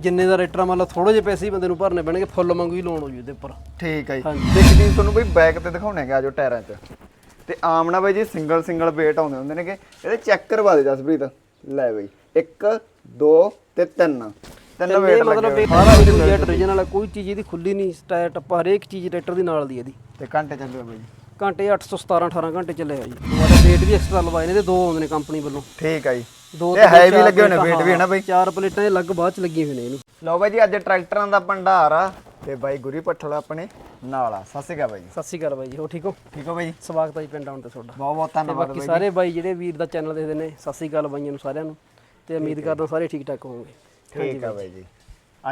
ਜਿੰਨੇ ਦਾ ਰੇਟਰ ਮੰਨ ਲਓ ਥੋੜੇ ਜਿਹੇ ਪੈਸੇ ਹੀ ਬੰਦੇ ਨੂੰ ਭਰਨੇ ਪੈਣਗੇ ਫੁੱਲ ਵਾਂਗੂ ਹੀ ਲੋਨ ਹੋ ਜੂ ਇਹਦੇ ਉੱਪਰ। ਠੀਕ ਹੈ ਜੀ। ਹਾਂਜੀ। ਤੇ ਇੱਕ ਚੀਜ਼ ਤੁਹਾਨੂੰ ਬਈ ਬੈਕ ਤੇ ਦਿਖਾਉਣੇ ਹੈਗੇ ਆਜੋ ਟਾਇਰਾਂ 'ਚ। ਤੇ ਆਮ ਨਾ ਬਈ ਜੀ ਸਿੰਗਲ ਸਿੰਗਲ ਵੇਟ ਆਉਂਦੇ ਹੁੰਦੇ ਨੇਗੇ। ਇਹਦੇ ਚੈੱਕ ਕਰਵਾ ਦੇ ਜਸਪ੍ਰੀਤ। ਲੈ ਬਈ 1 2 ਤੇ 3 ਤਿੰਨ ਇਹ ਵੇਟ ਮਤਲਬ ਲੱਗੇ ਇਹ। ਸਾਰਾ ਜੈਟ ਰੀਜਨ ਵਾਲਾ ਕੋਈ ਚੀਜ਼ ਇਹਦੀ ਖੁੱਲੀ ਨਹੀਂ ਟਾਇਰ ਟੱਪਾ ਹਰੇਕ ਚੀਜ਼ ਰੇਟਰ ਦੀ ਨਾਲ ਦੀ ਇਹਦੀ। ਤੇ ਘੰਟੇ ਚੱਲਿਓ ਬਈ। ਘੰਟੇ 817 18 ਘੰਟੇ ਚੱਲੇ ਆ ਜੀ। ਤੁਹਾਡੇ ਵੇਟ ਵੀ ਐਕਸਟਰਾ ਲਵਾਏ ਨੇ ਤੇ ਦੋ ਆਉਂਦੇ ਨੇ ਕੰਪਨੀ ਵੱਲੋਂ। ਠੀਕ ਹੈ ਜੀ। ਦੋ ਇਹ ਹੈ ਵੀ ਲੱਗੇ ਪਲੇਟਾਂ, ਵੇਟ ਵੀ ਹੈ ਨਾ ਬਈ? ਚਾਰ ਪਲੇਟਾਂ ਇਹ ਲੱਗ ਬਾਅਦ ਚ ਲੱਗੀਆਂ ਹੋਈਆਂ ਨੇ ਇਹਨੂੰ। ਲਓ ਬਾਈ ਜੀ ਅੱਜ ਟਰੈਕਟਰਾਂ ਦਾ ਭੰਡਾਰ ਆ। ਤੇ ਬਾਈ ਗੁਰੀ ਪੱਠਲ ਆਪਣੇ ਨਾਲ ਆ। ਸਤਿ ਸ਼੍ਰੀ ਅਕਾਲ ਬਾਈ ਜੀ। ਸਤਿ ਸ਼੍ਰੀ ਅਕਾਲ ਬਾਈ ਜੀ ਹੋ ਠੀਕ ਹੋ? ਠੀਕ ਹੋ ਬਾਈ ਜੀ? ਸਵਾਗਤ ਹੈ ਜੀ ਪਿੰਡ ਆਉਣ ਤੇ ਤੁਹਾਡਾ। ਬਹੁਤ ਬਹੁਤ ਧੰਨਵਾਦ ਬਾਕੀ ਬਾਈ ਸਾਰੇ ਬਾਈ ਜਿਹੜੇ ਵੀਰ ਦਾ ਚੈਨਲ ਦੇਖਦੇ ਨੇ ਸਤਿ ਸ਼੍ਰੀ ਅਕਾਲ ਬਾਈਆਂ ਨੂੰ ਸਾਰਿਆਂ ਨੂੰ। ਤੇ ਉਮੀਦ ਕਰਦਾ ਸਾਰੇ ਠੀਕ ਠਾਕ ਹੋਵੋਗੇ ਠੀਕ ਆ ਬਾਈ ਜੀ।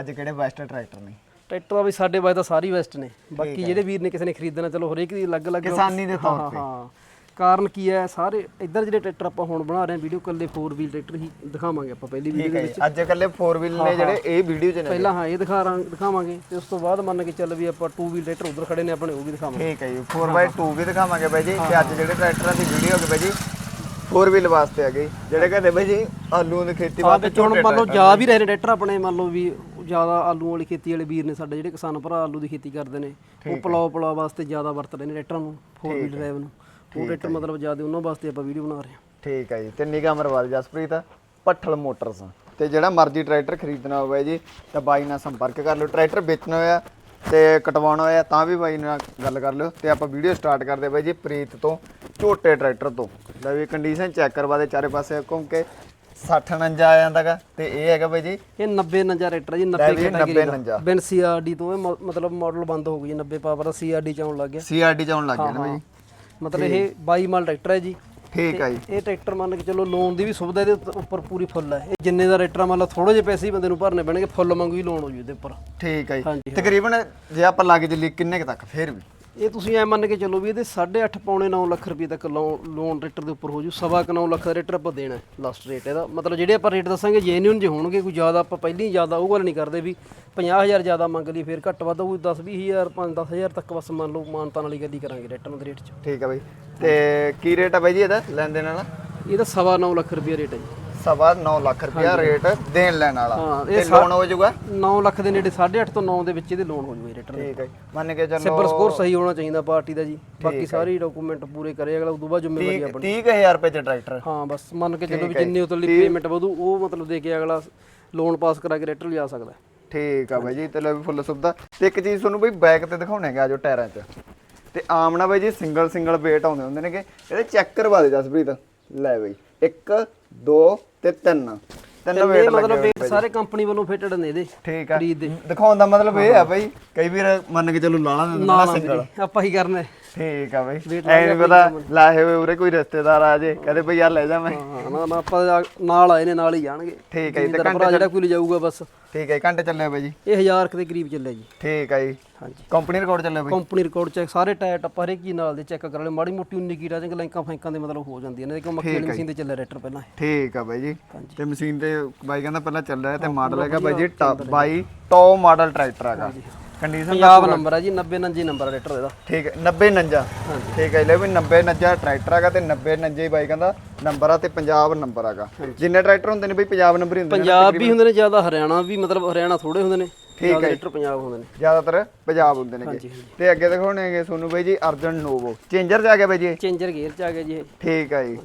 ਅੱਜ ਕਿਹੜੇ ਬੈਸਟ ਟਰੈਕਟਰ ਨੇ? ਟਰੈਕਟਰ ਦਾ ਵੀ ਸਾਡੇ ਬਾਈ ਤਾਂ ਸਾਰੀ ਵੈਸਟ ਨੇ। ਬਾਕੀ ਜਿਹੜੇ ਵੀਰ ਨੇ ਕਿਸੇ ਨੇ ਖਰੀਦਣਾ ਚਲੋ ਹਰੇਕ ਦੀ ਅਲੱਗ-ਅਲੱਗ ਕਿਸਾਨੀ ਦੇ ਤੌਰ ਤੇ। ਹਾਂ ਕਾਰਨ ਕੀ ਹੈ ਸਾਰੇ ਇੱਧਰ ਜਿਹੜੇ ਟਰੈਕਟਰ ਆਪਾਂ ਹੁਣ ਬਣਾ ਰਹੇ ਹਾਂ ਵੀਡੀਓ ਕੱਲੇ 4 ਵੀਲ ਟਰੈਕਟਰ ਹੀ ਦਿਖਾਵਾਂਗੇ ਆਪਾਂ ਪਹਿਲੀ ਵੀਡੀਓ ਹੈ ਜੀ। ਅੱਜ ਇਕੱਲੇ 4 ਵੀਲ ਨੇ ਜਿਹੜੇ ਇਹ ਵੀਡੀਓ 'ਚ ਨੇ। ਪਹਿਲਾਂ ਹਾਂ ਇਹ ਦਿਖਾ ਰਾਂ ਦਿਖਾਵਾਂਗੇ ਤੇ ਉਸ ਤੋਂ ਬਾਅਦ ਮੰਨ ਕੇ ਚੱਲ ਵੀ ਆਪਾਂ 2 ਵੀਲ ਟਰੈਕਟਰ ਉਧਰ ਖੜੇ ਨੇ ਆਪਣੇ ਉਹ ਵੀ ਦਿਖਾਵਾਂਗੇ। ਠੀਕ ਹੈ ਜੀ। 4x2 ਵੀ ਦਿਖਾਵਾਂਗੇ ਬਾਈ ਜੀ। ਤੇ ਅੱਜ ਜਿਹੜੇ ਟਰੈਕਟਰਾਂ ਦੀ ਵੀਡੀਓ ਹੈ ਬਾਈ ਜੀ 4 ਵੀਲ ਵਾਸਤੇ ਆ ਗਈ ਜਿਹੜੇ ਕਹਿੰਦੇ ਬਾਈ ਜੀ ਆਲੂਆਂ ਦੀ ਖੇਤੀ ਵਾਸਤੇ ਵਿੱਚ ਹੁਣ ਮੰਨ ਲਓ ਜਾ ਵੀ ਰਹੇ ਨੇ ਟਰੈਕਟਰ ਆਪਣੇ ਮੰਨ ਲਓ ਵੀ ਜ਼ਿਆਦਾ ਆਲੂ ਵਾਲੀ ਖੇਤੀ ਵਾਲੇ ਵੀਰ ਨੇ ਸਾਡੇ ਜਿਹੜੇ ਕਿਸਾਨ ਭਰਾ ਆਲੂ ਦੀ ਖੇਤੀ ਕਰਦੇ ਨੇ ਉਹ ਪਲਾਓ ਪਲਾਓ ਵਾਸਤੇ ਜ਼ਿਆਦਾ ਵਰਤ ਰਹੇ ਨੇ ਟਰੈਕਟਰਾਂ ਨੂੰ 4 ਵੀਲ ਡਰਾਈਵ ਨੂੰ। ਉਹ ਟਰੈਕਟਰ ਮਤਲਬ ਜ਼ਿਆਦਾ ਉਹਨਾਂ ਵਾਸਤੇ ਆਪਾਂ ਵੀਡੀਓ ਬਣਾ ਰਹੇ ਹਾਂ। ਠੀਕ ਹੈ ਜੀ ਤੇ ਨਿਗਾਹ ਮਰਵਾਲ ਜਸਪ੍ਰੀਤ। ਪੱਠਲ ਮੋਟਰਸ। ਤੇ ਜਿਹੜਾ ਮਰਜ਼ੀ ਟਰੈਕਟਰ ਖਰੀਦਣਾ ਹੋਵੇ ਜੀ ਤਾਂ ਬਾਈ ਨਾਲ ਸੰਪਰਕ ਕਰ ਲਓ। ਟਰੈਕਟਰ ਵੇਚਣਾ ਹੋਇਆ ਤੇ ਕਟਵਾਉਣਾ ਹੋਇਆ ਤਾਂ ਵੀ ਬਾਈ ਨਾਲ ਗੱਲ ਕਰ ਲਿਓ। ਤੇ ਆਪਾਂ ਵੀਡੀਓ ਸਟਾਰਟ ਕਰਦੇ ਬਾਈ ਜੀ ਪ੍ਰੀਤ ਤੋਂ ਝੋਟੇ ਟਰੈਕਟਰ ਤੋਂ। ਲੈ ਵੀ ਕੰਡੀਸ਼ਨ ਚੈੱਕ ਕਰਵਾ ਦੇ ਚਾਰੇ ਪਾਸੇ ਕਿਉਂਕਿ 60 49 ਆ ਜਾਂਦਾਗਾ ਤੇ ਇਹ ਹੈਗਾ ਬਾਈ ਜੀ ਇਹ 90 ਨੰਜਾ ਰੇਟਰ ਜੀ 90 ਲੈ ਵੀ 90 ਕੈਟਾਗਰੀ ਨੰਜਾ ਬਿਨ ਸੀਆਰਡੀ ਤੋਂ ਇਹ ਮ- ਮਤਲਬ ਮਾਡਲ ਬੰਦ ਹੋ ਗਈ ਜੀ 90 ਪਾਵਰ ਦਾ ਸੀਆਰਡੀ ਚ ਆਉਣ ਲੱਗ ਗਿਆ। ਸੀਆਰਡੀ ਚ ਆਉਣ ਲੱਗ ਗਿਆ ਨਾ ਬਾਈ ਜੀ। ਮਤਲਬ ਇਹ 22 ਮਾਲ ਟਰੈਕਟਰ ਹੈ ਜੀ। ਠੀਕ ਹੈ ਜੀ। ਇਹ ਟਰੈਕਟਰ ਮੰਨ ਕੇ ਚਲੋ ਲੋਨ ਦੀ ਵੀ ਸੁਵਿਧਾ ਇਹਦੇ ਉੱਤ- ਉੱਪਰ ਪੂਰੀ ਫੁੱਲ ਹੈ ਇਹ ਜਿੰਨੇ ਦਾ ਰੇਟਰ ਮੰਨ ਲਓ ਥੋੜੇ ਜਿਹੇ ਪੈਸੇ ਹੀ ਬੰਦੇ ਨੂੰ ਭਰਨੇ ਪੈਣਗੇ ਫੁੱਲ ਵਾਂਗੂ ਹੀ ਲੋਨ ਹੋ ਜੂ ਇਹਦੇ ਉੱਪਰ। ਠੀਕ ਹੈ ਜੀ। ਹਾਂਜੀ, ਤਕਰੀਬਨ ਜੇ ਆਪਾਂ ਲੱਗ ਜਲੀ ਕਿੰਨੇ ਕੁ ਤੱਕ ਫੇਰ ਵੀ। ਇਹ ਤੁਸੀਂ ਐ ਮੰਨ ਕੇ ਚੱਲੋ ਵੀ ਇਹਦੇ 8.5 ਪੌਣੇ 9 ਲੱਖ ਰੁਪਏ ਤੱਕ ਲੋਨ ਰੇਟਰ ਦੇ ਉੱਪਰ ਹੋ ਜੂ ਸਵਾ ਕੁ 9 ਲੱਖ ਦਾ ਰੇਟਰ ਆਪਾਂ ਦੇਣਾ ਲਾਸਟ ਰੇਟ ਇਹਦਾ। ਮਤਲਬ ਜਿਹੜੇ ਆਪਾਂ ਰੇਟ ਦੱਸਾਂਗੇ ਜੈਨੂਇਨ ਜੇ ਹੋਣਗੇ ਕੋਈ ਜ਼ਿਆਦਾ ਆਪਾਂ ਪਹਿਲਾਂ ਹੀ ਜ਼ਿਆਦਾ ਉਹ ਗੱਲ ਨਹੀਂ ਕਰਦੇ ਵੀ 50000 ਜ਼ਿਆਦਾ ਮੰਗ ਲਈ ਫਿਰ ਘੱਟ ਵੱਧ ਉਹ 10 20000 5 10000 ਤੱਕ ਬਸ ਮੰਨ ਲਓ ਮਾਨਤਾਨ ਵਾਲੀ ਗੱਲ ਹੀ ਕਰਾਂਗੇ ਰੇਟਰ ਦੇ ਰੇਟ 'ਚ। ਠੀਕ ਹੈ ਬਾਈ। ਤੇ ਕੀ ਰੇਟ ਹੈ ਬਾਈ ਜੀ ਇਹਦਾ ਲੈਣ ਦੇਣ ਵਾਲਾ? ਇਹਦਾ ਸਵਾ 9 ਲੱਖ ਰੁਪਏ ਰੇਟ ਹੈ ਜੀ। ਸਵਾ 9 ਲੱਖ ਰੁਪਇਆ ਰੇਟ ਦੇਣ ਲੈਣ ਵਾਲਾ। ਹਾਂ, ਤੇ ਲੋਨ ਹੋ ਜਾਊਗਾ? 9 ਲੱਖ ਦੇ ਨੇੜੇ 8.5 ਤੋਂ 9 ਦੇ ਵਿੱਚ ਇਹਦੇ ਲੋਨ ਹੋ ਜੂਗਾ ਰੇਟਰ ਦੇ। ਠੀਕ ਹੈ ਜੀ। ਮੰਨ ਕੇ ਚੱਲੋ ਸਿਬਲ ਸਕੋਰ ਸਹੀ ਹੋਣਾ ਚਾਹੀਦਾ ਪਾਰਟੀ ਦਾ ਜੀ। ਬਾਕੀ ਸਾਰੇ ਡਾਕੂਮੈਂਟ ਪੂਰੇ ਕਰੇ ਅਗਲਾ ਉਦੋਂ ਬਾਅਦ ਜ਼ਿੰਮੇਵਾਰੀ ਆਪਣੀ। 30000 ਰੁਪਏ ਚ ਟਰੈਕਟਰ ਹਾਂ ਬਸ ਮੰਨ ਕੇ ਚੱਲੋ ਵੀ ਜਿੰਨੀ ਉਤਲੀ ਪੇਮੈਂਟ ਵਧੂ ਉਹ ਮਤਲਬ ਦੇ ਕੇ ਅਗਲਾ ਲੋਨ ਪਾਸ ਕਰਾ ਕੇ ਰੇਟਰ ਲਿਆ ਸਕਦਾ ਹੈ। ਠੀਕ ਆ ਬਾਈ ਜੀ ਤੇ ਲੈ ਵੀ ਫੁੱਲ ਸੁਵਿਧਾ। ਤੇ ਇੱਕ ਚੀਜ਼ ਤੁਹਾਨੂੰ ਬਈ ਬੈਕ ਤੇ ਦਿਖਾਉਣੇ ਹੈਗੇ ਆਜੋ ਟਾਇਰਾਂ 'ਚ। ਤੇ ਆਮ ਨਾ ਬਾਈ ਜੀ ਸਿੰਗਲ ਸਿੰਗਲ ਵੇਟ ਆਉਂਦੇ ਹੁੰਦੇ ਨੇਗੇ। ਇਹਦੇ ਚੈੱਕ ਕਰਵਾ ਦੇ ਜਸਪ੍ਰੀਤ। ਲੈ ਬਈ। 1 2 ਤੇ 3 ਤਿੰਨ ਇਹ ਵੇਟ ਲੱਗੇ ਮਤਲਬ ਹੋਏ ਇਹ ਸਾਰੇ ਕੰਪਨੀ ਵੱਲੋਂ ਫਿਟਡ ਨੇ ਇਹਦੇ ਠੀਕ ਆ। ਖਰੀਦ ਦੇ। ਦਿਖਾਉਣ ਦਾ ਮਤਲਬ ਇਹ ਆ ਬਾਈ ਕਈ ਵਾਰ ਮੰਨ ਕੇ ਚੱਲੋ ਲਾਲਾ ਦੇ ਨਾ ਨਾ ਸਿੰਗਲ ਆਪਾਂ ਹੀ ਕਰਨਾ ਹੈ। ਠੀਕ ਆ ਬਾਈ। ਐ ਨਹੀਂ ਪਤਾ ਲਾਹੇ ਹੋਏ ਉਰੇ ਕੋਈ ਰਿਸ਼ਤੇਦਾਰ ਆ ਜੇ ਕਹਿੰਦੇ ਬਈ ਯਾਰ ਲੈ ਜਾ ਮੈਂ। ਹਾਂ ਨਾ ਨਾ ਆਪਾਂ ਜਾ- ਨਾਲ ਆਏ ਨੇ ਨਾਲ ਹੀ ਜਾਣਗੇ। ਠੀਕ ਹੈ ਜੀ ਤੇ ਭਰਾ ਜਿਹੜਾ ਕੋਈ ਲਿਜਾਊਗਾ ਬਸ। ਠੀਕ ਹੈ ਜੀ, ਘੰਟੇ ਚੱਲੇ ਬਾਈ ਜੀ। ਇਹ 1000 ਦੇ ਕਰੀਬ ਚੱਲਿਆ ਜੀ। ਠੀਕ ਹੈ ਜੀ। ਹਾਂਜੀ। ਕੰਪਨੀ ਰਿਕਾਰਡ ਚੱਲੇ ਬਾਈ। ਕੰਪਨੀ ਰਿਕਾਰਡ ਚੈੱਕ ਸਾਰੇ ਟਾਇਰ ਟੱਪਾ ਹਰੇਕ ਚੀਜ਼ ਨਾਲ ਦੇ ਚੈੱਕ ਕਰ ਲੈ ਮਾੜੀ ਮੋਟੀ ਉਨੀ ਕੀੜਾ ਜਾਂ ਲਾਈਕਾਂ ਫੈਂਕਾਂ ਦੇ ਮਤਲਬ ਹੋ ਜਾਂਦੀਆਂ ਨੇ ਕਿਉਂ ਮੱਕੀ ਵਾਲੀ ਮਸ਼ੀਨ ਤੇ ਚੱਲਿਆ ਰੇਟਰ ਪਹਿਲਾਂ ਇਹ। ਠੀਕ ਆ ਬਾਈ ਜੀ। ਤੇ ਮਸ਼ੀਨ ਤੇ ਬਾਈ ਕਹਿੰਦਾ ਪਹਿਲਾਂ ਚੱਲ ਰਿਹਾ ਤੇ ਮਾਡਲ ਹੈਗਾ ਬਾਈ ਜੀ ਟਾ- ਬਾਈ ਟੌਪ ਮਾਡਲ ਟਰੈਕਟਰ ਹੈਗਾ ਕੰਡੀਸ਼ਨ ਪੰਜਾਬ ਨੰਬਰ ਹੈ ਜੀ 90 99 ਨੰਬਰ ਰੇਟਰ ਇਹਦਾ। ਠੀਕ ਹੈ 90 ਨੰਜਾ। ਠੀਕ ਹੈ ਲੈ ਵੀ 90 ਨੰਜਾ ਟਰੈਕਟਰ ਹੈਗਾ ਤੇ 90 ਨੰਜੇ ਹੀ ਬਾਈ ਕਹਿੰਦਾ ਨੰਬਰ ਆ ਤੇ ਪੰਜਾਬ ਨੰਬਰ ਹੈਗਾ। ਜਿੰਨੇ ਟਰੈਕਟਰ ਹੁੰਦੇ ਨੇ ਬਈ ਪੰਜਾਬ ਨੰਬਰ ਹੀ ਹੁੰਦੇ ਨੇ ਪੰਜਾਬ ਵੀ ਹੁੰਦੇ ਨੇ ਜ਼ਿਆਦਾ ਹਰਿਆਣਾ ਵੀ ਮਤਲਬ ਹਰਿਆਣਾ ਥੋੜੇ ਹੁੰਦੇ ਨੇ ਜ਼ਿਆਦਾ ਰੇਟਰ ਪੰਜਾਬ ਹੁੰਦੇ ਨੇ। ਜ਼ਿਆਦਾਤਰ ਪੰਜਾਬ ਹੁੰਦੇ ਹਾਂਜੀ। ਤੇ ਅੱਗੇ ਦਿਖਾਉਣੇ ਹੈਗੇ ਤੁਹਾਨੂੰ ਬਾਈ ਜੀ ਅਰਜਨ ਨੋਵੋ। ਚੇਂਜਰ ਚ ਆ ਗਿਆ ਬਾਈ ਜੀ? ਚੇਂਜਰ ਗੇਅਰ ਚ ਆ ਗਿਆ ਜੀ ਠੀਕ ਹੈ ਜੀ।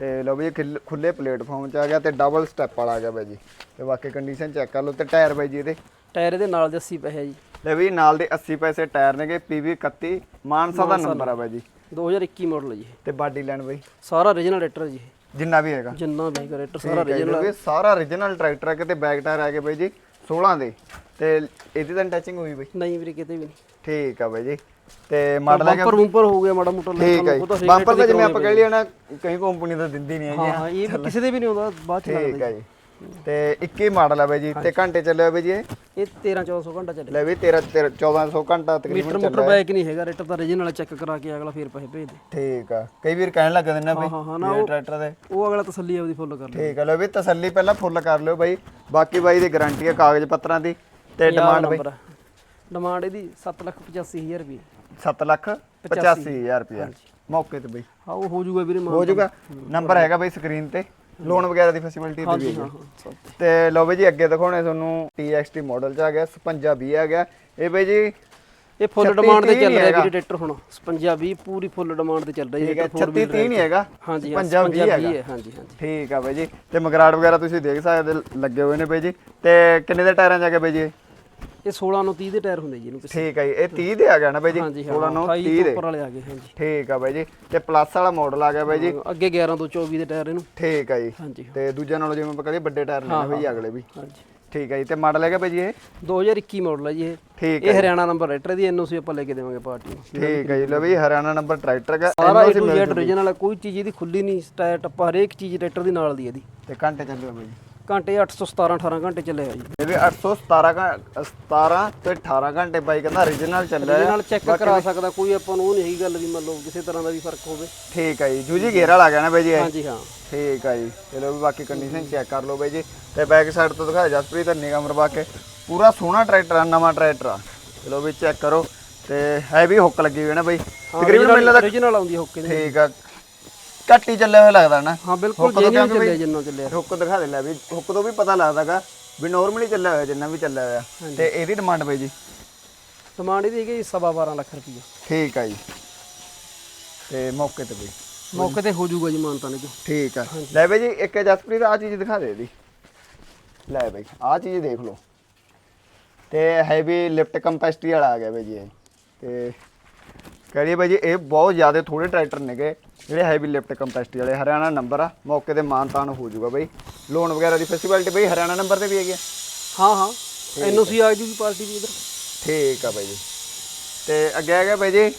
ਤੇ ਲਓ ਬਈ ਖਿੱਲ- ਪਲੇਟਫਾਰਮ ਚ ਆ ਗਿਆ ਤੇ ਡਬਲ ਸਟੈਪ ਵਾਲਾ ਆ ਗਿਆ ਬਾਈ ਜੀ। ਤੇ ਬਾਕੀ ਕੰਡੀਸ਼ਨ ਚੈੱਕ ਕਰ ਲਓ ਤੇ ਟਾਇਰ ਬਾਈ ਜੀ ਇਹਦੇ। ਟਾਇਰ ਇਹਦੇ ਨਾਲ ਦੇ 80 ਪੈਸੇ ਜੀ। ਲੈ ਵੀ ਨਾਲ ਦੇ 80 ਪੈਸੇ ਟਾਇਰ ਨੇਗੇ PV 31 ਮਾਨਸਾ ਦਾ ਨੰਬਰ ਆ ਬਾਈ ਜੀ। 2021 ਮਾਡਲ ਜੀ। ਤੇ ਬਾਡੀ ਲਾਈਨ ਬਾਈ? ਸਾਰਾ origignal ਰੇਟਰ ਜੀ। ਜਿੰਨਾ ਵੀ ਹੈਗਾ। ਜਿੰਨਾ ਵੀ ਰੇਟਰ ਸਾਰਾ ਠੀਕ ਹੈ ਸਾਰਾ origignal ਟਰੈਕਟਰ ਹੈ ਕਿਤੇ ਬੈਕ ਟਾਇਰ ਆ ਗਏ ਬਾਈ ਜੀ 16 ਦੇ। ਤੇ ਇਹਦੀ ਤਾਂ ਟੱਚਿੰਗ ਹੋਈ ਬਾਈ। ਨਹੀਂ ਵੀਰੇ ਕਿਤੇ ਵੀ ਨਹੀਂ। ਠੀਕ ਆ ਬਾਈ ਜੀ। ਤੇ ਮਾਡਲ ਹੈਗਾ ਬੰਪਰ ਬੰਪਰ ਹੋ ਗਿਆ ਮਾੜਾ ਮੋਟਾ ਠੀਕ ਹੈ ਜੀ। ਬੰਪਰ ਤਾਂ ਜਿਵੇਂ ਆਪਾਂ ਕਹਿ ਲਈਏ ਨਾ ਕਈ ਕੰਪਨੀ ਤਾਂ ਦਿੰਦੀ ਨਹੀਂ ਹੈਗੀ ਹਾਂ ਇਹ ਵੀ ਕਿਸੇ ਦੇ ਵੀ ਨਹੀਂ ਆਉਂਦਾ ਬਾਅਦ ਚ ਠੀਕ ਹੈ ਜੀ। ਤੇ 21 ਮਾਡਲ ਹੈ ਬਾਈ ਜੀ ਤੇ ਘੰਟੇ ਚੱਲਿਆ ਬਾਈ ਜੀ ਇਹ? ਇਹ 13 1400 ਘੰਟਾ ਚੱਲੇ। ਲੈ ਵੀ 13 1400 ਘੰਟਾ ਮੀਟਰ ਤਕਰੀਬਨ ਮੋਟਰ ਬਾਈਕ ਨਹੀਂ ਹੈਗਾ ਰੇਟਰ ਤਾਂ origignal ਚੈੱਕ ਕਰਾ ਕੇ ਅਗਲਾ ਫੇਰ ਪੈਸੇ ਭੇਜ ਦੇ। ਠੀਕ ਆ। ਕਈ ਵੀਰ ਕਹਿਣ ਲੱਗ ਜਾਂਦੇ ਨੇ ਬਈ ਹਾਂ, ਹਾਂ, ਨਾ ਟਰੈਕਟਰ ਦੇ। ਉਹ ਅਗਲਾ ਤਸੱਲੀ ਆਪਦੀ ਫੁੱਲ ਕਰ ਲੈ ਠੀਕ ਆ ਲੋ ਵੀ ਤਸੱਲੀ ਪਹਿਲਾਂ ਫੁੱਲ ਕਰ ਲਿਓ ਬਾਈ। ਬਾਕੀ ਬਾਈ ਦੀ ਗਾਰੰਟੀ ਹੈ ਕਾਗਜ਼ ਪੱਤਰਾਂ ਦੀ ਤੇ ਡਿਮਾਂਡ ਬਾਈ। ਡਿਮਾਂਡ ਇਹਦੀ 785000 ਰੁਪਏ। 7 ਲੱਖ 85000 ਰੁਪਇਆ। ਮੌਕੇ ਤੇ ਬਾਈ। ਹਾਂ ਉਹ ਹੋ ਜਾਊਗਾ ਵੀਰੇ ਹੋ ਜਾਊਗਾ ਨੰਬਰ ਹੈਗਾ ਬਾਈ ਸਕਰੀਨ ਤੇ। ਲੋਨ ਵਗੈਰਾ ਦੀ ਫੈਸਿਲਿਟੀ ਤੇ ਵੀ ਹਾਂ ਤੇ। ਲਓ ਬਈ ਜੀ ਅੱਗੇ ਦਿਖਾਉਣੇ ਤੁਹਾਨੂੰ TXT ਮਾਡਲ ਚ ਆ ਗਿਆ 55 20 ਆ ਗਿਆ। ਇਹ ਬਈ ਜੀ ਇਹ ਫੁੱਲ 36 ਡਿਮਾਂਡ ਤੇ ਚੱਲ ਰਿਹਾ। ਵੀਰੇ ਟਰੈਕਟਰ ਹੁਣ। 55 20 ਪੂਰੀ ਫੁੱਲ ਡਿਮਾਂਡ ਤੇ ਚੱਲ ਰਹੀ ਹੈ ਟਰੈਕਟਰ 36 30 ਨਹੀਂ ਹੈਗਾ। ਹਾਂਜੀ ਹਾਂ 55 20 ਹੈਗਾ। ਹਾਂਜੀ ਹਾਂਜੀ। ਠੀਕ ਆ ਬਈ ਜੀ। ਤੇ ਮਗਰਾੜ ਵਗੈਰਾ ਤੁਸੀਂ ਦੇਖ ਸਕਦੇ ਲੱਗੇ ਹੋਏ ਨੇ ਬਈ ਜੀ। ਤੇ ਕਿੰਨੇ ਦੇ ਟਾਇਰਾਂ ਆ ਗਿਆ ਬਈ ਜੀ ਇਹ? ਇਹ 16 ਨੂੰ 30 ਦੇ ਟਾਇਰ ਹੁੰਦੇ ਜੀ ਇਹਨੂੰ ਕਿਸੇ ਠੀਕ ਆ ਜੀ ਇਹ 30 ਦੇ ਆ ਗਿਆ ਨਾ ਬਈ ਜੀ? ਹਾਂਜੀ ਹਾਂ 16 ਨੂੰ 28 30 ਤੋਂ ਦੇ ਉੱਪਰ ਵਾਲੇ ਆ ਗਏ ਹਾਂਜੀ। ਠੀਕ ਆ ਬਈ ਜੀ ਤੇ ਪਲੱਸ ਵਾਲਾ ਮਾਡਲ ਆ ਗਿਆ ਬਈ ਜੀ? ਅੱਗੇ 11 ਤੋਂ 24 ਦੇ ਟਾਇਰ ਇਹਨੂੰ। ਠੀਕ ਆ ਜੀ। ਹਾਂਜੀ ਹਾਂ, ਤੇ ਦੂਜਿਆਂ ਨਾਲੋਂ ਜਿਵੇਂ ਆਪਾਂ ਕਹਿੰਦੇ ਵੱਡੇ ਟਾਇਰ ਨੇ ਬਈ ਅਗਲੇ ਵੀ। ਹਾਂਜੀ। ਠੀਕ ਆ ਜੀ ਤੇ ਮਾਡਲ ਹੈਗਾ ਬਈ ਜੀ ਇਹ? 2021 ਮਾਡਲ ਹੈ ਜੀ ਇਹ। ਠੀਕ ਇਹ ਹਰਿਆਣਾ ਨੰਬਰ ਰਾਈਟਰ ਦੀ ਐਨਓਸੀ ਆਪਾਂ ਲੈ ਕੇ ਦੇਵਾਂਗੇ ਪਾਰਟੀ ਨੂੰ। ਠੀਕ ਹੈ ਜੀ ਲਓ ਬਈ ਹਰਿਆਣਾ ਨੰਬਰ ਟਰੈਕਟਰ ਦਾ ਸਾਰਾ A to Z original ਹੈ ਕੋਈ ਚੀਜ਼ ਇਹਦੀ ਖੁੱਲੀ ਨਹੀਂ ਟਾਇਰ ਟੱਪਾ ਹਰੇਕ ਚੀਜ਼ ਟਰੈਕਟਰ ਦੀ ਨਾਲ ਦੀ ਹੈ ਇਹਦੀ। ਤੇ ਘੰਟੇ ਚੱਲਿਓ ਬਈ ਘੰਟੇ 817 18 ਘੰਟੇ ਚੱਲੇ ਆ ਜੀ। ਇਹ ਵੀ 817 ਘੰ- 17 ਤੇ 18 ਘੰਟੇ ਬਾਈ ਕਹਿੰਦਾ origignal ਚੱਲਿਆ ਇਹਦੇ ਨਾਲ ਚੈੱਕ ਕਰਾ ਸਕਦਾ ਕੋਈ ਆਪਾਂ ਨੂੰ ਉਹ ਨਹੀਂ ਹੈਗੀ ਗੱਲ ਵੀ ਮੰਨ ਲਓ ਕਿਸੇ ਤਰ੍ਹਾਂ ਦਾ ਵੀ ਫ਼ਰਕ ਹੋਵੇ। ਠੀਕ ਹੈ ਜੀ ਜੂਜੀ ਗੇਅਰ ਵਾਲਾ ਨਾ ਬਈ ਜੀ ਇਹ। ਹਾਂਜੀ ਹਾਂ। ਠੀਕ ਹੈ ਜੀ ਚਲੋ ਵੀ ਬਾਕੀ ਕੰਡੀਸ਼ਨ ਚੈੱਕ ਕਰ ਲਓ ਬਈ ਜੀ। ਤੇ ਬੈਕ ਸਾਈਡ ਤੋਂ ਦਿਖਾਇਆ ਜਸਪ੍ਰੀਤ ਨਿਗਮ ਮਰਵਾ ਕੇ। ਪੂਰਾ ਸੋਹਣਾ ਟਰੈਕਟਰ ਆ ਨਵਾਂ ਟਰੈਕਟਰ ਆ। ਚਲੋ ਵੀ ਚੈੱਕ ਕਰੋ। ਤੇ ਹੈਵੀ ਹੁੱਕ ਲੱਗੀ ਹੋਈ ਹੈ ਨਾ ਬਈ। ਤਕਰੀਬਨ ਮੈਨੂੰ ਲੱਗਦਾ original ਆਉਂਦੀ ਹੋਕੇ ਠੀਕ ਆ। ਘੱਟ ਹੀ ਚੱਲਿਆ ਹੋਇਆ ਲੱਗਦਾ ਨਾ। ਹਾਂ ਬਿਲਕੁਲ ਹੁੱਕ ਤੋਂ ਕਿਉਂਕਿ ਚੱਲਿਆ ਜਿੰਨਾ ਚੱਲਿਆ ਹੁੱਕ ਦਿਖਾ ਦੇ ਲੈ ਵੀ ਹੁੱਕ ਤੋਂ ਵੀ ਪਤਾ ਲੱਗਦਾਗਾ ਵੀ ਨਾਰਮਲੀ ਚੱਲਿਆ ਹੋਇਆ ਜਿੰਨਾ ਵੀ ਚੱਲਿਆ ਹੋਇਆ। ਤੇ ਇਹਦੀ ਡਿਮਾਂਡ ਬਈ ਜੀ? ਡਿਮਾਂਡ ਇਹਦੀ ਹੈਗੀ ਸਵਾ 12 ਲੱਖ ਰੁਪਏ ਠੀਕ ਆ ਜੀ। ਤੇ ਮੌਕੇ ਤੇ ਬਈ। ਮੌਕੇ ਤੇ ਹੋ ਜਾਊਗਾ ਜੀ ਮਾਨਤਾ ਨੇ ਜੋ ਠੀਕ ਆ। ਲੈ ਬਈ ਜੀ ਇੱਕ ਜਸਪ੍ਰੀਤ ਆ ਚੀਜ਼ ਦਿਖਾ ਦੇ ਇਹਦੀ। ਲੈ ਬਈ ਆ ਚੀਜ਼ ਦੇਖ ਲਓ। ਤੇ ਹੈਵੀ ਲਿਫਟ ਕੰਪੈਸਿਟੀ ਵਾਲਾ ਆ ਗਿਆ ਬਈ ਜੀ ਇਹ। ਤੇ ਕਰੀਏ ਬਈ ਜੀ ਇਹ ਬਹੁਤ ਜ਼ਿਆਦਾ ਥੋੜੇ ਟਰੈਕਟਰ ਨੇਗੇ। ਜਿਹੜੇ ਹੈਵੀ ਲਿਫਟ ਕੰਪੈਸਿਟੀ ਵਾਲੇ ਹਰਿਆਣਾ ਨੰਬਰ ਆ ਮੌਕੇ ਤੇ ਮਾਨਤਾਨ ਹੋ ਜਾਊਗਾ ਬਈ। ਲੋਨ ਵਗੈਰਾ ਦੀ ਫੈਸਿਲਿਟੀ ਬਈ ਹਰਿਆਣਾ ਨੰਬਰ ਤੇ ਵੀ ਹੈਗੀ ਆ। ਹਾਂ ਹਾਂ। ਐਨਓਸੀ ਆ। ਜੂਗੀ ਪਾਰਟੀ ਦੀ ਇਧਰ। ਠੀਕ ਆ ਬਾਈ ਜੀ। ਤੇ ਅੱਗੇ ਹੈਗਾ ਬਾਈ ਜੀ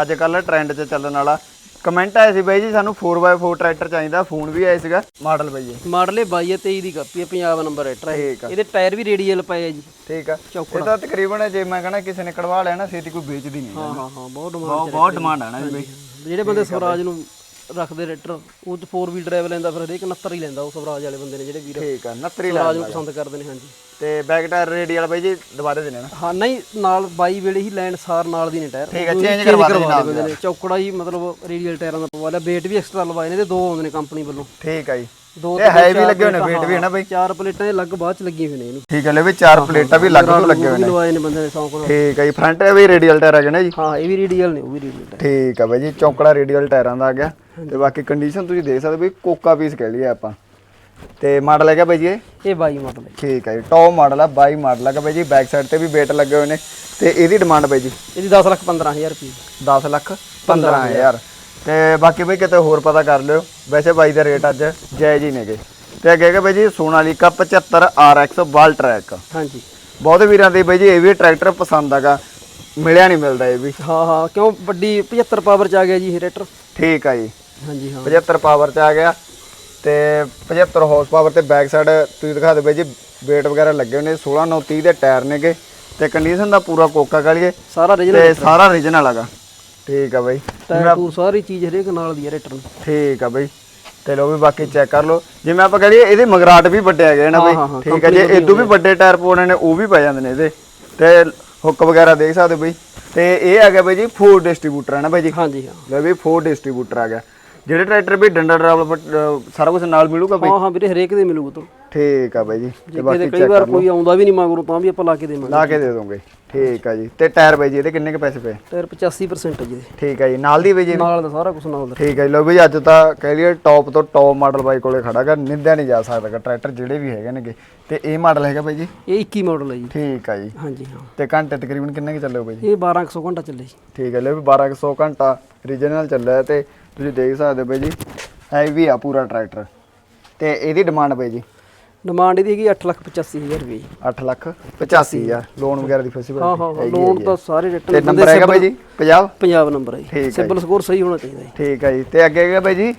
ਅੱਜ ਕੱਲ ਟ੍ਰੈਂਡ 'ਚ ਚੱਲਣ ਵਾਲਾ। ਕਮੈਂਟ ਆਏ ਸੀ ਬਾਈ ਜੀ ਸਾਨੂੰ 4x4 ਟਰੈਕਟਰ ਚਾਹੀਦਾ ਫੋਨ ਵੀ ਆਇਆ ਸੀਗਾ। ਮਾਡਲ ਬਾਈ ਜੀ ਮਾਡਲ ਇਹ 22 23 ਦੀ ਕਾਪੀ ਹੈ ਪੰਜਾਬ ਨੰਬਰ ਹੈ ਠੀਕ ਆ। ਇਹਦੇ ਟਾਇਰ ਵੀ ਰੇਡੀਅਲ ਪਏ ਆ ਜੀ। ਠੀਕ ਆ। ਇਹ ਤਾਂ ਤਕਰੀਬਨ ਜੇ ਮੈਂ ਕਹਣਾ ਕਿਸੇ ਨੇ ਕਢਵਾ ਲਿਆ ਨਾ ਛੇਤੀ ਕੋਈ ਵੇਚਦੀ ਨਹੀਂ। ਹਾਂ ਹਾਂ ਹਾਂ ਬਹੁਤ ਡਿਮਾਂਡ ਬਹੁਤ ਬਹੁਤ ਡਿਮਾਂਡ ਆ ਨਾ ਜੀ ਬਾਈ। ਜਿਹੜੇ ਬੰਦੇ ਸਵਰਾਜ ਨੂੰ ਰੱਖਦੇ ਰੇਟਰ ਉਹ ਚ 4 ਵੀਲ ਡਰਾਈਵ ਲੈਂਦਾ ਫਿਰ ਹਰੇਕ 69 ਹੀ ਲੈਂਦਾ ਉਹ ਸਵਰਾਜ ਵਾਲੇ ਬੰਦੇ ਨੇ ਜਿਹੜੇ ਵੀਰ। ਠੀਕ ਆ 69 ਲਾ ਸਵਰਾਜ ਨੂੰ ਪਸੰਦ ਕਰਦੇ ਨੇ ਹਾਂਜੀ। ਤੇ ਬੈਕ ਟਾਇਰ ਰੇਡੀ ਵਾਲਾ ਬਾਈ ਜੀ ਦੁਬਾਰੇ ਦੇਣੇ ਨਾ? ਹਾਂ ਨਹੀਂ ਨਾਲ 22 ਵੇਲੇ ਹੀ ਲੈਂਡ ਸਾਰ ਨਾਲ ਦੀ ਨੇ ਟਾਇਰ ਠੀਕ ਆ, change ਕਰਵਾ ਦਿੰਦੇ ਨੇ ਚੌਕੜਾ ਹੀ ਮਤਲਬ ਰੇਡੀਅਲ ਟਾਇਰਾਂ ਦਾ ਪਵਾ ਲਿਆ ਵੇਟ ਵੀ ਐਕਸਟਰਾ ਲਵਾਏ ਨੇ ਤੇ ਦੋ ਆਉਂਦੇ ਨੇ ਕੰਪਨੀ ਵੱਲੋਂ। ਠੀਕ ਆ ਜੀ। ਦੋ ਇਹ ਹੈਵੀ ਲੱਗੇ ਹੋਏ ਨੇ weight ਵੀ ਹੈ ਨਾ ਬਾਈ? ਚਾਰ ਪਲੇਟਾਂ ਇਹ ਲੱਗ ਬਾਅਦ ਚ ਲੱਗੀਆਂ ਹੋਈਆਂ ਨੇ ਇਹਨੂੰ। ਠੀਕ ਆ ਲੈ ਵੀ ਚਾਰ ਪਲੇਟਾਂ ਵੀ ਲੱਗ ਤੋਂ ਲੱਗੇ ਹੋਏ ਵੀ ਨੇ ਲਵਾਏ ਨੇ ਬੰਦੇ ਨੇ ਸੌਂਕ ਨਾਲ। ਠੀਕ ਆ ਜੀ ਫਰੰਟ ਵੀ ਰੇਡੀਅਲ ਟਾਇਰ ਆ ਗਏ ਨੇ ਜੀ? ਹਾਂ ਇਹ ਵੀ ਰੇਡੀਅਲ ਨੇ ਉਹ ਵੀ ਰੇਡੀਅਲ ਟਾਇਰ ਠੀਕ ਆ ਬਾਈ ਜੀ ਚੌਂਕੜਾ ਰੇਡੀਅਲ ਟਾਇਰਾਂ ਦਾ ਆ ਗਿਆ। ਤੇ ਬਾਕੀ ਕੰਡੀਸ਼ਨ ਤੁਸੀਂ ਦੇਖ ਸਕਦੇ ਵੀ ਕੋਕਾ ਪੀਸ ਕਹਿ ਲਈਏ ਆਪਾਂ। ਤੇ ਮਾਡਲ ਹੈਗਾ ਬਾਈ ਜੀ ਇਹ? ਇਹ 22 ਮਾਡਲ ਹੈ। ਠੀਕ ਹੈ ਜੀ ਟੌਪ ਮਾਡਲ ਆ 22 ਮਾਡਲ ਹੈਗਾ ਬਾਈ ਜੀ ਬੈਕ ਸਾਈਡ ਤੇ ਵੀ ਵੇਟ ਲੱਗੇ ਹੋਏ ਨੇ। ਤੇ ਇਹਦੀ ਡਿਮਾਂਡ ਬਾਈ ਜੀ? ਇਹਦੀ 10 ਲੱਖ 15000 ਰੁਪਏ। 10 ਲੱਖ 15000 ਤੇ ਬਾਕੀ ਬਈ ਕਿਤੇ ਹੋਰ ਪਤਾ ਕਰ ਲਿਓ। ਵੈਸੇ ਬਾਈ ਦਾ ਰੇਟ ਅੱਜ ਜਾਇਜ਼ ਹੀ ਨੇਗੇ। ਤੇ ਅੱਗੇ ਹੈਗਾ ਬਾਈ ਜੀ ਸੋਨਾਲੀਕਾ 75 RX ਵਾਲ ਟਰੈਕ ਹਾਂਜੀ। ਬਹੁਤ ਵੀਰਾਂ ਦੇ ਬਾਈ ਜੀ ਇਹ ਵੀ ਟਰੈਕਟਰ ਪਸੰਦ ਹੈਗਾ। ਮਿਲਿਆ ਨਹੀਂ ਮਿਲਦਾ ਇਹ ਵੀ। ਹਾਂ ਹਾਂ ਕਿਉਂ? ਵੱਡੀ 75 ਪਾਵਰ ਚ ਆ ਗਿਆ ਜੀ ਇਹ ਰੇਟਰ। ਠੀਕ ਆ ਜੀ। ਹਾਂਜੀ ਹਾਂ। 75 ਪਾਵਰ ਚ ਆ ਗਿਆ। ਤੇ 75 ਹਾਰਸ ਪਾਵਰ ਤੇ ਬੈਕ ਸਾਈਡ ਤੁਸੀਂ ਦਿਖਾ ਦਿਓ ਬਾਈ ਜੀ weight ਵਗੈਰਾ ਲੱਗੇ ਹੋਏ ਨੇ। 16 9 30 ਦੇ ਟਾਇਰ ਨੇਗੇ। ਤੇ ਕੰਡੀਸ਼ਨ ਦਾ ਪੂਰਾ ਕੋਕਾ ਕਾਲੀਏ ਸਾਰਾ ਰੀਜਨਲ ਤੇ ਸਾਰਾ ਰੀਜਨਲ ਹੈਗਾ। ਠੀਕ ਆ ਬਾਈ। ਟਾਇਰ ਟੂ ਸਾਰੀ ਚੀਜ਼ ਹਰੇਕ ਨਾਲ ਦੀ ਹੈ ਰੇਟਰ ਨੂੰ ਠੀਕ ਆ ਬਾਈ। ਤੇ ਲੋ ਵੀ ਬਾਕੀ ਚੈੱਕ ਕਰ ਲਓ। ਜਿਵੇਂ ਆਪਾਂ ਕਹ ਲਈਏ ਇਹਦੇ ਮਗਰਾਟ ਵੀ ਵੱਡੇ ਹੈਗੇ ਨਾ ਹਾਂ, ਬਾਈ। ਹਾਂ, ਠੀਕ ਆ ਜੇ ਇਦੋਂ ਵੀ ਵੱਡੇ ਟਾਇਰ ਪਾਉਣੇ ਨੇ ਉਹ ਵੀ ਪੈ ਜਾਂਦੇ ਨੇ ਇਹਦੇ। ਤੇ ਹੁੱਕ ਵਗੈਰਾ ਦੇਖ ਸਕਦੇ ਹੋ ਬਾਈ। ਤੇ ਇਹ ਆ ਗਿਆ ਬਾਈ ਜੀ ਫੋਰ ਡਿਸਟ੍ਰੀਬਿਊਟਰ ਹੈ ਨਾ ਬਾਈ ਜੀ? ਹਾਂਜੀ ਹਾਂ। ਲੈ ਵੀ ਫੋਰ ਡਿਸਟ੍ਰੀਬਿਊਟਰ ਆ ਗਿਆ। ਜਿਹੜੇ ਟਰੈਕਟਰ ਵੀ ਡੰਡਾ ਡਰਾਵਲ ਸਾਰਾ ਕੁਝ ਨਾਲ ਮਿਲੂਗਾ ਬਾਈ? ਹਾਂ ਹਾਂ ਵੀਰੇ ਹਰੇਕ ਦੇ ਮਿਲੂਗਾ ਤੋਂ। ਠੀਕ ਆ ਬਾਈ ਜੀ ਤੇ ਜੇ ਬਾਕੀ ਕਿਤੇ ਕਈ ਵਾਰ ਕੋਈ ਆਉਂਦਾ ਵੀ ਨਹੀਂ ਮਗਰੋਂ ਤਾਂ ਵੀ ਆਪਾਂ ਲਾ ਕੇ ਦੇਵਾਂਗੇ। ਲਾ ਕੇ ਦੇ ਦੋਗੇ ਠੀਕ ਆ ਜੀ ਤੇ ਟਾਇਰ ਬਾਈ ਜੀ ਇਹਦੇ ਕਿੰਨੇ ਕ ਪੈਸੇ ਪਏ? ਟਾਇਰ 85% ਹੈ ਜੀ। ਠੀਕ ਆ ਜੀ ਨਾਲ ਦੀ ਬਾਈ ਜੀ ਨਾਲ ਦਾ ਸਾਰਾ ਕੁਝ ਨਾਲ ਦਾ। ਠੀਕ ਹੈ ਜੀ, ਲਓ ਵੀ ਅੱਜ ਤਾਂ ਕਹਿ ਲਈਏ ਟੌਪ ਤੋਂ ਟੌਪ ਮਾਡਲ ਬਾਈ ਕੋਲੇ ਖੜਾਗਾ ਨਿੰਦਿਆ ਨਹੀਂ ਜਾ ਸਕਦਾਗਾ ਟਰੈਕਟਰ ਜਿਹੜੇ ਵੀ ਹੈਗੇ ਨੇਗੇ। ਤੇ ਇਹ ਮਾਡਲ ਹੈਗਾ ਬਾਈ ਜੀ? ਇਹ 21 ਮਾਡਲ ਹੈ ਜੀ। ਠੀਕ ਆ ਜੀ। ਹਾਂਜੀ ਹਾਂ। ਤੇ ਘੰਟੇ ਤਕਰੀਬਨ ਕਿੰਨੇ ਕੁ ਚੱਲੇ ਹੋ ਬਾਈ ਜੀ? ਇਹ 1200 ਘੰਟਾ ਚੱਲੇ ਜੀ। ਠੀਕ ਹੈ ਲੈ ਵੀ 1200 ਘੰਟਾ ਰੀਜਨਲ ਚੱਲਿਆ ਤੇ ਤੁਸੀਂ ਦੇਖ ਸਕਦੇ ਹੋ ਬਾਈ ਜੀ ਹੈਵੀ ਆ ਪੂਰਾ ਟਰੈਕਟਰ ਤੇ ਇਹਦੀ ਡਿਮਾਂਡ ਬਾਈ ਜੀ? ਡਿਮਾਂਡ ਇਹਦੀ ਹੈਗੀ 885000 ਰੁਪਏ ਜੀ। 8 ਲੱਖ 85000 ਲੋਨ ਵਗੈਰਾ ਦੀ ਫੈਸਿਲਿਟੀ ਹਾਂ ਹਾਂ ਲੋਨ ਤਾਂ ਸਾਰੇ ਰੇਟਰ ਤੇ ਨੰਬਰ ਹੈਗਾ ਬਾਈ ਜੀ? 50 ਪੰਜਾਬ ਨੰਬਰ ਹੈ ਠੀਕ ਹੈ ਜੀ। ਸਿਬਲ ਸਕੋਰ ਸਹੀ ਹੋਣਾ ਚਾਹੀਦਾ ਜੀ। ਠੀਕ ਹੈ ਜੀ। ਤੇ ਅੱਗੇ ਹੈਗਾ ਬਾਈ ਜੀ?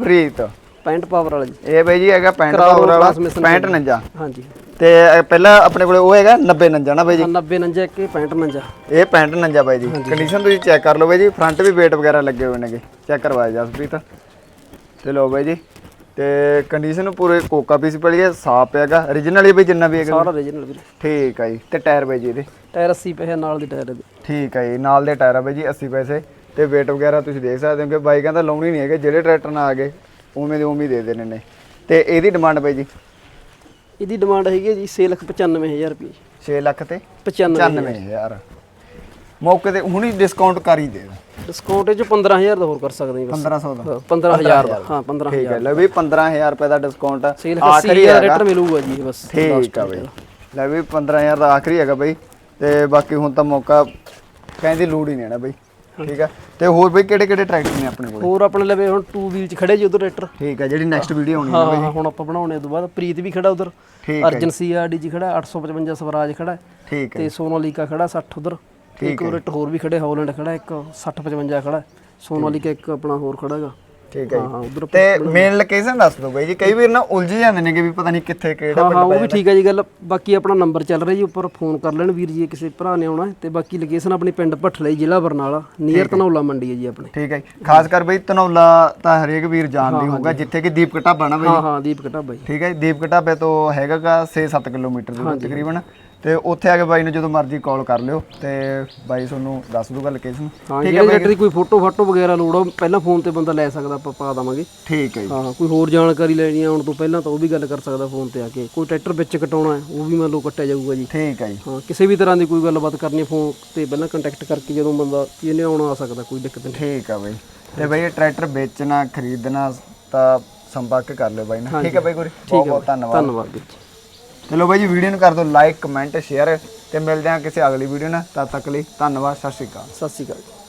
ਪ੍ਰੀਤ। 65 ਪਾਵਰ ਵਾਲਾ ਜੀ। ਇਹ ਬਾਈ ਜੀ ਹੈਗਾ 65 ਕਰਾਰੋ ਪਾਵਰ ਵਾਲਾ। transmission 65 ਨੰਜਾ। ਹਾਂਜੀ। ਤੇ ਇਹ ਪਹਿਲਾਂ ਆਪਣੇ ਕੋਲੇ ਉਹ ਹੈਗਾ 90 ਨੰਜਾ ਨਾ ਬਾਈ ਜੀ? 90 ਨੰਜਾ ਇੱਕ 65 ਨੰਜਾ। ਇਹ 65 ਨੰਜਾ ਬਾਈ ਜੀ। ਕੰਡੀਸ਼ਨ ਤੁਸੀਂ ਚੈੱਕ ਕਰ ਲਓ ਬਾਈ ਜੀ। ਫਰੰਟ ਵੀ ਵੇਟ ਵਗੈਰਾ ਲੱਗੇ ਹੋਏ ਨੇਗੇ। ਚੈੱਕ ਕਰਵਾਇਆ ਜਸਪ੍ਰੀਤ। ਤੇ ਲਓ ਬਾਈ ਜੀ। ਤੇ ਕੰਡੀਸ਼ਨ ਪੂਰੇ ਕੋਕਾ ਪੀਸ ਪੜੀ ਹੈ ਸਾਫ਼ ਹੈਗਾ। origignal ਹੀ ਬਾਈ ਜਿੰਨਾ ਵੀ ਹੈਗਾ। ਸਾਰਾ ਰੀਜਨਲ ਵੀਰੇ। ਠੀਕ ਆ ਜੀ ਤੇ ਟਾਇਰ ਬਾਈ ਜੀ ਇਹਦੇ। ਟਾਇਰ 80 ਪੈਸੇ ਨਾਲ ਦੇ ਟਾਇਰ ਦੇ ਠੀਕ ਆ ਜੀ ਨਾਲ ਦੇ ਟਾਇਰ ਆ ਬਾਈ ਜੀ 80 ਪੈਸੇ। ਤੇ ਵੇਟ ਵਗੈਰਾ ਤੁਸੀਂ ਦੇਖ ਸਕਦੇ ਹੋ ਕਿ ਬਾਈ ਕਹਿੰਦਾ ਲਾਉਣੀ ਨਹੀਂ ਹੈਗੇ ਜਿਹੜੇ ਟਰੈਕਟਰ ਨਾਲ ਆ ਗਏ ਉਵੇਂ ਦੇ ਉਵੇਂ ਹੀ ਦੇ ਦੇਣੇ ਨੇ। ਤੇ ਇਹਦੀ ਡਿਮਾਂਡ ਬਾਈ ਜੀ? ਇਹਦੀ ਡਿਮਾਂਡ ਹੈਗੀ ਹੈ ਜੀ 695000 ਰੁਪਏ। 6 ਲੱਖ ਤੇ 95 95000 ਮੌਕੇ ਤੇ ਹੁਣੀ ਡਿਸਕਾਊਂਟ ਕਰ ਹੀ ਦੇ ਡਿਸਕਾਊਂਟ ਇਹ ਚ 15000 ਦਾ ਹੋਰ ਕਰ ਸਕਦੇ ਹਾਂ ਬਸ। 1500 ਦਾ। ਹਾਂ, 15000 ਦਾ। ਹਾਂ 15000 ਠੀਕ ਹੈ ਲੈ ਵੀ 15000 ਰੁਪਏ ਦਾ ਡਿਸਕਾਊਂਟ ਆਖਰੀ ਰੇਟਰ ਮਿਲੂਗਾ ਜੀ ਬਸ। ਠੀਕ ਆ ਬਈ। ਲੈ ਵੀ 15000 ਦਾ ਆਖਰੀ ਹੈਗਾ ਬਈ। ਤੇ ਬਾਕੀ ਹੁਣ ਤਾਂ ਮੌਕਾ ਕਹਿੰਦੀ ਲੋੜ ਹੀ ਨਹੀਂ ਨਾ ਬਈ। ਠੀਕ ਆ। ਤੇ ਹੋਰ ਬਈ ਕਿਹੜੇ ਕਿਹੜੇ ਟਰੈਕਟਰ ਨੇ ਆਪਣੇ ਕੋਲ? ਹੋਰ ਆਪਣੇ ਲਵੇ ਹੁਣ 2 ਵੀਲ ਚ ਖੜੇ ਜੀ ਉਧਰ ਰੇਟਰ ਠੀਕ ਆ ਜਿਹੜੀ ਨੈਕਸਟ ਵੀਡੀਓ ਹੋਣੀ ਹਾਂ ਹਾਂ ਹੁਣ ਆਪਾਂ ਬਣਾਉਣੇ ਤੋਂ ਬਾਅਦ। ਪ੍ਰੀਤ ਵੀ ਖੜਾ ਉਧਰ। ਅਰਜਨ ਸੀਆਰਡੀ ਜੀ ਖੜਾ 855 ਸਵਰਾਜ ਖੜਾ। ਠੀਕ ਹੈ ਤੇ ਸੋਨਾਲੀਕਾ ਖੜਾ 60 ਉਧਰ। ਇੱਕ ਰੇਟ ਹੋਰ ਵੀ ਖੜੇ ਹੌਲੈਂਡ ਖੜਾ ਇੱਕ 60 55 ਖੜਾ ਸੋਨਾਲੀਕਾ ਇੱਕ ਆਪਣਾ ਹੋਰ ਖੜਾ ਹੈਗਾ। ਠੀਕ ਹੈ ਹਾਂ ਜੀ ਉਧਰ ਤੇ ਮੇਨ ਲੋਕੇਸ਼ਨ ਦੱਸ ਦਿਓ ਬਈ ਜੀ ਕਈ ਵਾਰ ਨਾ ਉਲਝ ਜਾਂਦੇ ਨੇ ਕਿ ਵੀ ਪਤਾ ਨਹੀਂ ਕਿੱਥੇ ਕਿਹੜਾ ਹਾਂ ਹਾਂ ਉਹ ਵੀ ਠੀਕ ਹੈ ਜੀ ਗੱਲ। ਬਾਕੀ ਆਪਣਾ ਨੰਬਰ ਚੱਲ ਰਿਹਾ ਜੀ ਉੱਪਰ ਫੋਨ ਕਰ ਲੈਣ ਵੀਰ ਜੀ ਕਿਸੇ ਭਰਾ ਨੇ ਆਉਣਾ ਤੇ ਬਾਕੀ ਲੋਕੇਸ਼ਨ ਆਪਣੀ ਪਿੰਡ ਭੱਠਲੇ ਜ਼ਿਲ੍ਹਾ ਬਰਨਾਲਾ ਨੀਅਰ ਧਨੌਲਾ ਮੰਡੀ ਹੈ ਜੀ ਆਪਣੇ। ਠੀਕ ਹੈ। ਖਾਸ ਕਰ ਬਈ ਧਨੌਲਾ ਤਾਂ ਹਰੇਕ ਵੀਰ ਜਾਣਦੀ ਹੋਊਗਾ ਜਿੱਥੇ ਕਿ ਦੀਪਕ ਢਾਬਾ ਨਾ ਬਈ। ਹਾਂ ਹਾਂ ਦੀਪਕ ਢਾਬਾ ਜੀ। ਠੀਕ ਹੈ ਜੀ, ਦੀਪਕ ਢਾਬੇ ਤੋਂ ਹੈਗਾਗਾ 6-7 ਕਿਲੋਮੀਟਰ ਦੂਰ ਤਕਰੀਬਨ। ਤੇ ਉੱਥੇ ਆ ਕੇ ਬਾਈ ਨੂੰ ਜਦੋਂ ਮਰਜ਼ੀ ਕਾਲ ਕਰ ਲਿਓ ਤੇ ਬਾਈ ਤੁਹਾਨੂੰ ਦੱਸ ਦੂਗਾ ਲੋਕੇਸ਼ਨ ਹਾਂ ਜਿਹੜੇ ਰੇਟਰ ਦੀ ਕੋਈ ਫੋਟੋ ਫਾਟੋ ਵਗੈਰਾ ਲੋੜ ਹੋ ਪਹਿਲਾਂ ਫੋਨ ਤੇ ਬੰਦਾ ਲੈ ਸਕਦਾ ਆਪਾਂ ਪਾ ਦਵਾਂਗੇ। ਠੀਕ ਹੈ ਜੀ। ਹਾਂ ਕੋਈ ਹੋਰ ਜਾਣਕਾਰੀ ਲੈਣੀ ਆਉਣ ਤੋਂ ਪਹਿਲਾਂ ਤਾਂ ਉਹ ਵੀ ਗੱਲ ਕਰ ਸਕਦਾ ਫੋਨ ਤੇ ਆ ਕੇ। ਕੋਈ ਟਰੈਕਟਰ ਵਿੱਚ ਕਟਾਉਣਾ ਹੈ ਉਹ ਵੀ ਮੰਨ ਲਓ ਕੱਟਿਆ ਜਾਊਗਾ ਜੀ। ਠੀਕ ਹੈ ਜੀ। ਹਾਂ ਕਿਸੇ ਵੀ ਤਰ੍ਹਾਂ ਦੀ ਕੋਈ ਗੱਲਬਾਤ ਕਰਨੀ ਫੋਨ ਤੇ ਪਹਿਲਾਂ ਕੰਟੈਕਟ ਕਰਕੇ ਜਦੋਂ ਬੰਦਾ ਇਹਨੇ ਆਉਣਾ ਆ ਸਕਦਾ ਕੋਈ ਦਿੱਕਤ ਨਹੀਂ। ਠੀਕ ਆ ਬਈ। ਤੇ ਬਈ ਇਹ ਟਰੈਕਟਰ ਵੇਚਣਾ ਖਰੀਦਣਾ ਤਾਂ ਸੰਪਰਕ ਕਰ ਲਿਓ ਬਾਈ ਨਾਲ ਠੀਕ ਹੈ ਬਾਈ ਗੁਰੀ। ਬਹੁਤ ਬਹੁਤ ਧੰਨਵਾਦ। ਧੰਨਵਾਦ ਜੀ। ਚਲੋ ਬਾਈ ਜੀ ਵੀਡੀਓ ਨੂੰ ਕਰ ਦਿਓ ਲਾਈਕ ਕਮੈਂਟ ਸ਼ੇਅਰ ਤੇ ਮਿਲਦੇ ਹਾਂ ਕਿਸੇ ਅਗਲੀ ਵੀਡੀਓ ਨਾਲ। ਤਦ ਤੱਕ ਲਈ ਧੰਨਵਾਦ, ਸਤਿ ਸ਼੍ਰੀ ਅਕਾਲ। ਸਤਿ ਸ਼੍ਰੀ ਅਕਾਲ। ਜੀ